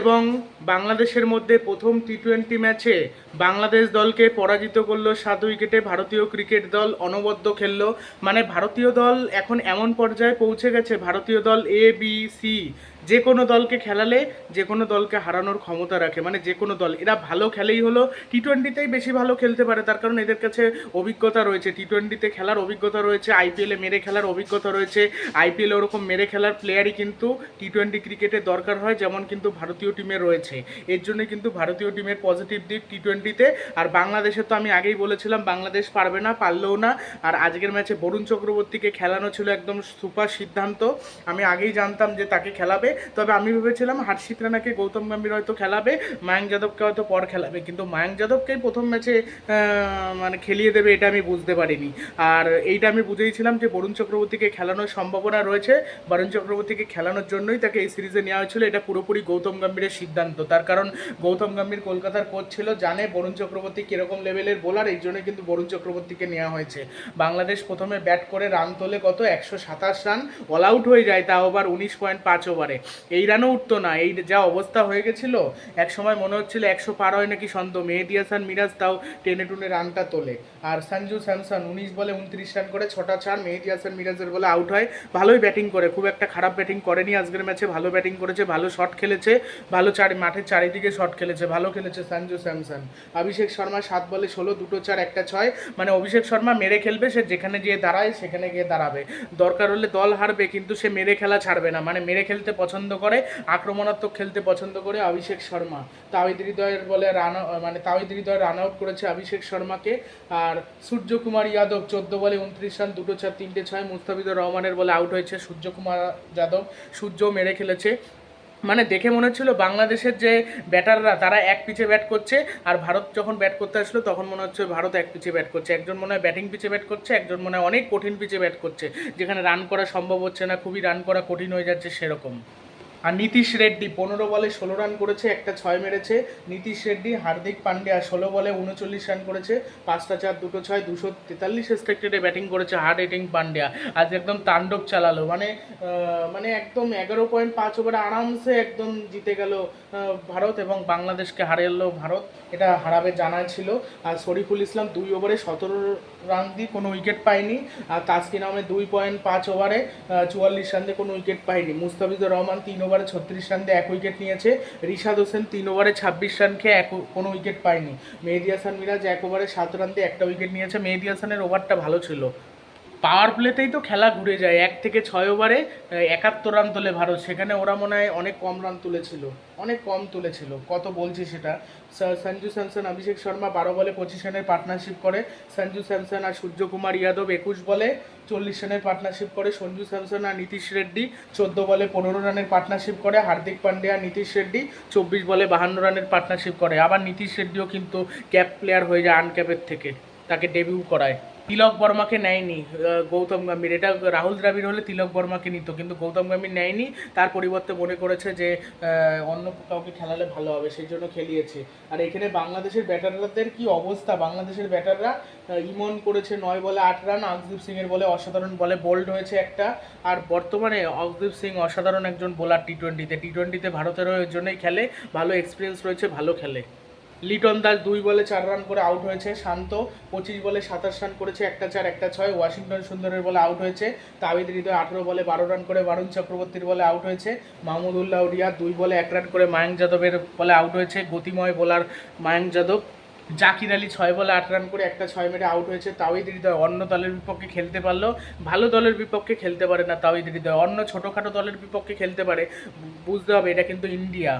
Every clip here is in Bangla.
এবং বাংলাদেশের মধ্যে প্রথম টি টোয়েন্টি ম্যাচে বাংলাদেশ দলকে পরাজিত করল সাত উইকেটে। ভারতীয় ক্রিকেট দল অনবদ্য খেললো। মানে ভারতীয় দল এখন এমন পর্যায়ে পৌঁছে গেছে। ভারতীয় দল এ বি সি যে কোনো দলকে খেলালে, যে কোনো দলকে হারানোর ক্ষমতা রাখে। মানে যে কোনো দল, এরা ভালো খেলেই হলো টি টোয়েন্টিতেই বেশি ভালো খেলতে পারে। তার কারণ এদের কাছে অভিজ্ঞতা রয়েছে। টি টোয়েন্টিতে খেলার অভিজ্ঞতা রয়েছে আইপিএলে মেরে খেলার অভিজ্ঞতা রয়েছে। আইপিএলে ওরকম মেরে খেলার প্লেয়ারই কিন্তু টি টোয়েন্টি ক্রিকেটে দরকার হয়, যেমন কিন্তু ভারতীয় টিমের রয়েছে। এর জন্য কিন্তু ভারতীয় টিমের পজিটিভ দিক টি টোয়েন্টিতে আর বাংলাদেশে তো আমি আগেই বলেছিলাম, বাংলাদেশ পারবে না, পারলেও না। আর আজকের ম্যাচে বরুণ চক্রবর্তীকে খেলানো ছিল একদম সুপার সিদ্ধান্ত। আমি আগেই জানতাম যে তাকে খেলাবে। তবে আমি ভেবেছিলাম হার্ষিত রানাকে গৌতম গম্ভীর হয়তো খেলাবে মায়াঙ্ক যাদবকে হয়তো পর খেলাবে, কিন্তু মায়াঙ্ক যাদবকেই প্রথম ম্যাচে মানে খেলিয়ে দেবে এটা আমি বুঝতে পারিনি। আর এইটা আমি বুঝেইছিলাম যে বরুণ চক্রবর্তীকে খেলানোর সম্ভাবনা রয়েছে, বরুণ চক্রবর্তীকে খেলানোর জন্যই তাকে এই সিরিজে নেওয়া হয়েছিল, এটা পুরোপুরি গৌতম গম্ভীরের সিদ্ধান্ত। তার কারণ গৌতম গম্ভীর কলকাতার কোচ ছিল, জানে বরুণ চক্রবর্তী কীরকম লেভেলের বোলার, এই জন্য কিন্তু বরুণ চক্রবর্তীকে নেওয়া হয়েছে। বাংলাদেশ প্রথমে ব্যাট করে রান তোলে কত? একশো সাতাশ রান, অল আউট হয়ে যায়, তাও আবার উনিশ পয়েন্ট পাঁচ ওভারে। এই রানও উঠতো না, এই যা অবস্থা হয়ে গেছিল, এক সময় মনে হচ্ছিল একশো পার হয় নাকি সন্দেহ মেহেদি হাসান, মিরাজ তাও টেনে টুনে রানটা তোলে। আর সঞ্জু স্যামসন উনিশ বলে উনত্রিশ রান করে ছটা চার মেহেদি হাসান, মিরাজের বলে আউট হয়। ভালোই ব্যাটিং করে, খুব একটা খারাপ ব্যাটিং করেনি আজকের ম্যাচে, ভালো ব্যাটিং করেছে, ভালো শট খেলেছে, ভালো চারি মাঠের চারিদিকে শট খেলেছে, ভালো খেলেছে সঞ্জু স্যামসন। অভিষেক শর্মা সাত বলে ষোলো, দুটো চার, একটা ছয় মানে অভিষেক শর্মা মেরে খেলবে, সে যেখানে গিয়ে দাঁড়ায় সেখানে গিয়ে দাঁড়াবে। দরকার হলে দল হারবে, কিন্তু সে মেরে খেলা ছাড়বে না মানে মেরে খেলতে পছন্দ করে, আক্রমণাত্মক খেলতে পছন্দ করে অভিষেক শর্মা। তাওহিদ হৃদয়ের বলে রান মানে তাওহিদ হৃদয় রান আউট করেছে অভিষেক শর্মাকে। আর সূর্যকুমার যাদব চোদ্দ বলে উনত্রিশ রান, দুটো চার, তিনটে ছয়। মুস্তাফিজুর রহমানের বলে আউট হয়েছে সূর্যকুমার যাদব। সূর্যও মেরে খেলেছে। মানে দেখে মনে হচ্ছিল বাংলাদেশের যে ব্যাটাররা, তারা এক পিচে ব্যাট করছে। আর ভারত যখন ব্যাট করতে আসলো, তখন মনে হচ্ছে ভারত এক পিচে ব্যাট করছে। একজন মনে হয় ব্যাটিং পিচে ব্যাট করছে, একজন মনে হয় অনেক কঠিন পিচে ব্যাট করছে। যেখানে রান করা সম্ভব হচ্ছে না, খুবই রান করা কঠিন হয়ে যাচ্ছে সেরকম। আর নীতিশ রেড্ডি, পনেরো বলে ষোলো রান করেছে, একটা ছয় মেরেছে। নীতিশ রেড্ডি, হার্দিক পান্ডিয়া ষোলো বলে উনচল্লিশ রান করেছে। পাঁচটা চার, দুটো ছয়, দুশো তেতাল্লিশ এক্সপেক্টেডে ব্যাটিং করেছে হার্ড হিটিং পান্ডিয়া। আজ একদম তাণ্ডব চালালো। মানে মানে একদম এগারো পয়েন্ট পাঁচ ওভারে আরামসে একদম জিতে গেল ভারত এবং বাংলাদেশকে হারিয়ে ভারত। এটা হারাবে জানা ছিল। আর শরীফুল ইসলাম দুই ওভারে সতেরো রান দিয়ে কোনো উইকেট পায়নি। আর তাসকিন আহমেদ দুই পয়েন্ট পাঁচ ওভারে চুয়াল্লিশ রান দিয়ে কোনো উইকেট পায়নি। মুস্তাফিজুর রহমান তিন ওভারে ছত্রিশ রান দিয়ে এক উইকেট নিয়েছে। রিশাদ হোসেন তিন ওভারে ছাব্বিশ রান খেয়ে এক কোনো উইকেট পায়নি। মেহেদি হাসান মিরাজ এক ওভারে সাত রান দিয়ে একটা উইকেট নিয়েছে। মেহেদি হাসানের ওভারটা ভালো ছিল। পাওয়ার প্লেতেই তো খেলা ঘুরে যায়। এক থেকে ছয় ওভারে একাত্তর রান তোলে ভারত। সেখানে ওরা মনে হয় অনেক কম রান তুলেছিল। অনেক কম তুলেছিল। কত বলছি সেটা? সঞ্জু স্যামসন, অভিষেক শর্মা বারো বলে পঁচিশ রানের পার্টনারশিপ করে। সঞ্জু স্যামসন আর সূর্যকুমার ইয়াদব একুশ বলে চল্লিশ রানের পার্টনারশিপ করে। সঞ্জু স্যামসন আর নীতিশ রেড্ডি চোদ্দ বলে পনেরো রানের পার্টনারশিপ করে। হার্দিক পান্ডিয়া আর নীতিশ রেড্ডি চব্বিশ বলে বাহান্ন রানের পার্টনারশিপ করে। আবার নীতিশ রেড্ডিও কিন্তু ক্যাপ প্লেয়ার হয়ে যায় আনক্যাপের থেকে। তাকে ডেবিউ করায়। তিলক বর্মাকে নেয়নি গৌতম গম্ভীর। এটা রাহুল দ্রাবিড় হলে তিলক বর্মাকে নিত, কিন্তু গৌতম গম্ভীর নেয়নি। তার পরিবর্তে মনে করেছে যে অন্য কাউকে খেলালে ভালো হবে, সেই জন্য খেলিয়েছে। আর এখানে বাংলাদেশের ব্যাটারদের কি অবস্থা? বাংলাদেশের ব্যাটাররা ইমন করেছে নয় বলে আট রান অক্সদীপ সিং এর বলে অসাধারণ বলে বোল্ড হয়েছে একটা। আর বর্তমানে অক্সদীপ সিং অসাধারণ একজন বোলার টি টোয়েন্টিতে টি টোয়েন্টিতে ভারতের জন্যই খেলে, ভালো এক্সপিরিয়েন্স রয়েছে, ভালো খেলে। লিটন দাস দুই বলে চার রান করে আউট হয়েছে, শান্ত পঁচিশ বলে সাতাশ রান করেছে, একটা চার, একটা ছয়। ওয়াশিংটন সুন্দরের বলে আউট হয়েছে, তাবিদ হৃদয় আঠেরো বলে বারো রান করে বারুণ চক্রবর্তীর বলে আউট হয়েছে, মাহমুদুল্লাহ রিয়া দুই বলে এক রান করে মায়াঙ্ক যাদবের বলে আউট হয়েছে, গতিময় বোলার মায়াঙ্ক যাদব। জাকির আলী ছয় বলে আট রান করে একটা ছয় মেরে আউট হয়েছে তাওহিদ হৃদয় অন্য দলের বিপক্ষে খেলতে পারল, ভালো দলের বিপক্ষে খেলতে পারে না তাওহিদ হৃদয়, অন্য ছোটোখাটো দলের বিপক্ষে খেলতে পারে, বুঝতে হবে এটা কিন্তু ইন্ডিয়া।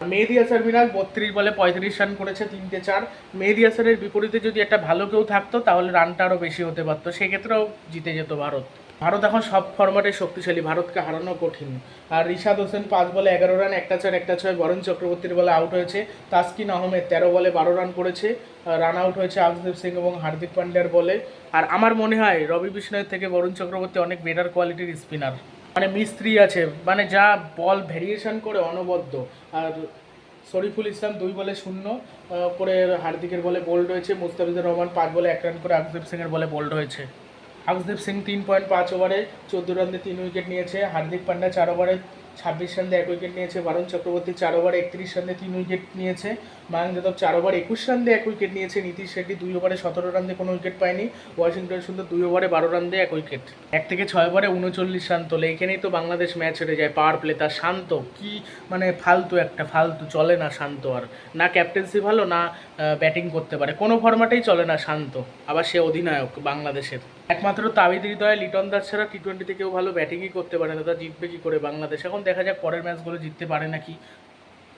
মেহেদি হাসান মিরাজ বত্রিশ বলে পঁয়ত্রিশ রান করেছে তিনটে চার। মেহেদি হাসানের বিপরীতে যদি একটা ভালো কেউ থাকতো, তাহলে রানটা আরও বেশি হতে পারতো। সেক্ষেত্রেও জিতে যেত ভারত। ভারত এখন সব ফরম্যাটে শক্তিশালী। ভারতকে হারানো কঠিন। আর রিশাদ হোসেন পাঁচ বলে এগারো রান একটা চার, একটা ছয়। বরুণ চক্রবর্তীর বলে আউট হয়েছে। তাসকিন আহমেদ তেরো বলে বারো রান করেছে। রান আউট হয়েছে আকদীপ সিং এবং হার্দিক পান্ডিয়ার বলে। আর আমার মনে হয় রবি বিষ্ণয়ের থেকে বরুণ চক্রবর্তী অনেক বেটার কোয়ালিটির স্পিনার মানে মিস্ত্রি আছে মানে যা বল ভেরিয়েশন করে অনবদ্য। আর শরীফুল ইসলাম দুই বলে শূন্য করে হার্দিকের বলে বোল্ড হয়েছে, মুস্তাফিজুর রহমান পাঁচ বলে এক রান করে আকদীপ সিংয়ের বলে বোল্ড হয়েছে। আকদীপ সিং তিন পয়েন্ট পাঁচ ওভারে চোদ্দ রান তিন উইকেট নিয়েছে, হার্দিক পান্ডা চার ওভারে ছাব্বিশ রানে এক উইকেট নিয়েছে, বারুণ চক্রবর্তী চার ওভারে একত্রিশ রানে তিন উইকেট নিয়েছে। মায়াঙ্ক যাদব চার ওভার, একুশ রান দিয়ে এক উইকেট নিয়েছে নীতিশ রেড্ডি দুই ওভারে সতেরো রান দিয়ে কোনো উইকেট পায়নি। ওয়াশিংটন সুন্দর দুই ওভারে বারো রান দিয়ে এক উইকেট। এক থেকে ছয় ওভারে উনচল্লিশ রান তোলে। এখানেই তো বাংলাদেশ ম্যাচ হেরে যায় পাওয়ার প্লে। তার শান্ত, কি মানে ফালতু একটা, ফালতু চলে না শান্ত আর। না ক্যাপ্টেন্সি ভালো, না ব্যাটিং করতে পারে। কোনো ফরম্যাটেই চলে না শান্ত। আবার সে অধিনায়ক বাংলাদেশের। একমাত্র তাবিদ হৃদয় লিটন দাস ছাড়া টি টোয়েন্টিতে কেউ ভালো ব্যাটিংই করতে পারে না। তা জিতবে কি করে বাংলাদেশ? এখন দেখা যাক পরের ম্যাচগুলো জিততে পারে নাকি